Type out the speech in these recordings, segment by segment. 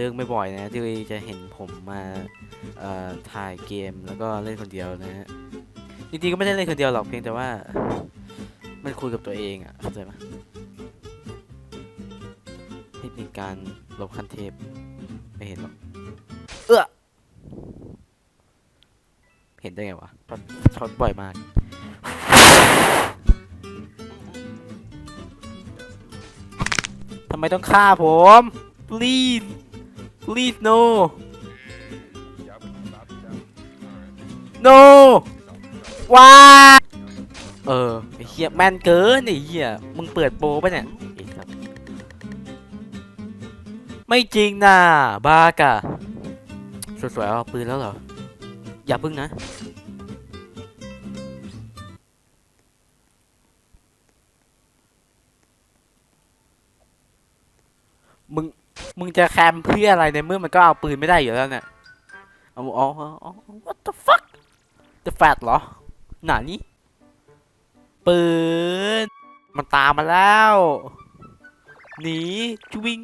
เรื่องไม่บ่อยนะที่จะเห็นผมมาถ่ายเกมแล้วก็เล่นคนเดียวนะฮะจริงๆก็ไม่ได้เล่นคนเดียวหรอกเพียงแต่ว่า มันคุยกับตัวเองอะเข้าใจไหมเทคนิคการลบคันเทปไม่เห็นหรอกเออเห็นได้ไงวะช็อตช็อตบ่อยมากทำไมต้องฆ่าผม please please no no ว้าเออไอ้เหี้ยแม่นเกินไอ้เหี้ยมึงเปิดโปรปะเนี่ยไอ้สัสไม่จริงนะบากะสวยๆเอาปืนแล้วเหรอ อย่าพึ่งนะมึง มึงจะแคมเพื่ออะไรในเมื่อมันก็เอาปืนไม่ได้อยู่แล้วเนี่ยเอาอ๋ออ๋อ what the fuck the fat เหรอหนานี้ปืนมันตามมาแล้วหนีจวิ่ง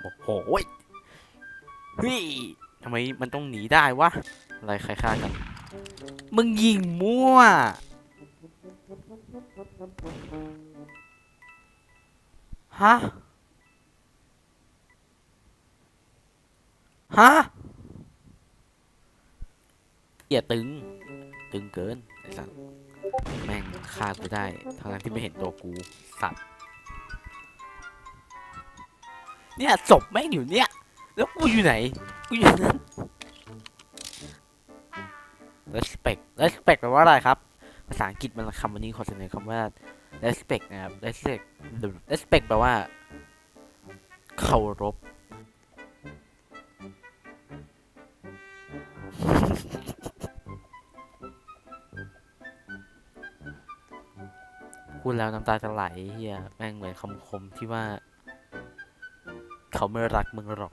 โอ้โหเฮ้ยทำไมมันต้องหนีได้วะอะไรใครฆ่ากันมึงยิงมั่วฮะ ฮะเหี้ยตึง ตึงเกินไอ้สัสแม่งฆ่ากูได้ทั้งนั้นที่ไม่เห็นตัวกูสัตว์เนี่ยศพแม่งอยู่เนี่ย แล้วกูอยู่ไหน กูอยู่นั้น respect respect แปลว่าอะไรครับ ภาษาอังกฤษมันคำวันนี้ขอเสนอคำว่า respect นะครับ respect respect แปลว่าเคารพ พูดแล้วน้ำตาจะไหลเฮียแม่งเหมือนคำคมที่ว่า เขาไม่รักมึงหรอก